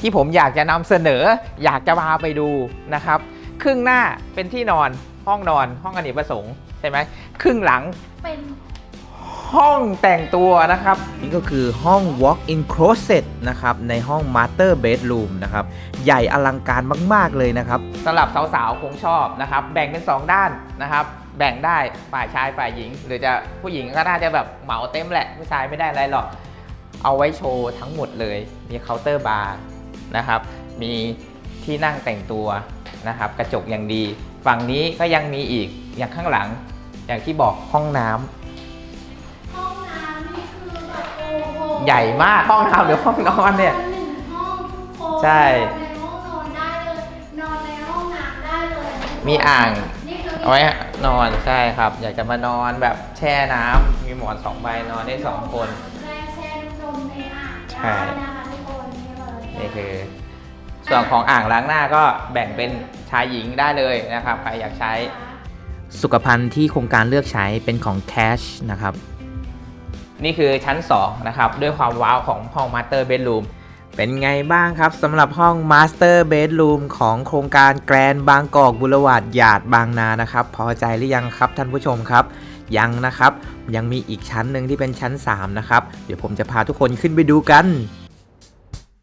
ที่ผมอยากจะนำเสนออยากจะพาไปดูนะครับ ครึ่งหน้าเป็นที่นอนห้องนอนห้องอเนกประสงค์ใช่ไหมครึ่งหลังเป็นห้องแต่งตัวนะครับ นี่ก็คือห้อง walk-in closet นะครับ ในห้อง master bedroom นะครับ ใหญ่อลังการมาก ๆ เลยนะครับสำหรับสาวๆ คงชอบนะครับ แบ่งเป็น 2 ด้านนะครับ แบ่งได้ฝ่ายชายฝ่ายหญิง หรือจะผู้หญิงก็น่าจะแบบเหมาเต็มแหละ ผู้ชายไม่ได้อะไรหรอก เอาไว้โชว์ทั้งหมดเลย มีเคาน์เตอร์บาร์ นะครับ มีที่นั่งแต่งตัวนะครับ กระจกอย่างดี ฝั่งนี้ก็ยังมีอีกอย่างข้างหลัง อย่างที่บอกห้องน้ำห้องน้ำนี่คือแบบโอ้โหใหญ่มากห้องน้ำหรือห้องนอนเนี่ย หนึ่งห้องทุกคนใช่ นอนในห้องนอนได้เลย นอนในห้องน้ำได้เลยมีอ่าง นี่คือเอาไว้นอนใช่ครับ อยากจะมานอนแบบแช่น้ำมีหมอนสองใบนอนได้สองคน แช่แช่นมในอ่างใช่ได้นะคะ ส่วนของอ่างล้างหน้าก็แบ่งเป็นชายหญิงได้เลยนะครับใครอยากใช้สุขภัณฑ์ที่โครงการเลือกใช้เป็นของ Cash นะครับ นี่คือชั้น 2 นะครับ ด้วยความว้าวของห้อง Master Bedroom เป็นไงบ้างครับสำหรับห้อง Master Bedroom ของโครงการแกรนบางกอกบุรวาดหยาดบางนานะครับ พอใจหรือยังครับท่านผู้ชมครับ ยังนะครับ ยังมีอีกชั้นหนึ่งที่เป็นชั้น 3 นะครับ เดี๋ยวผมจะพาทุกคนขึ้นไปดูกัน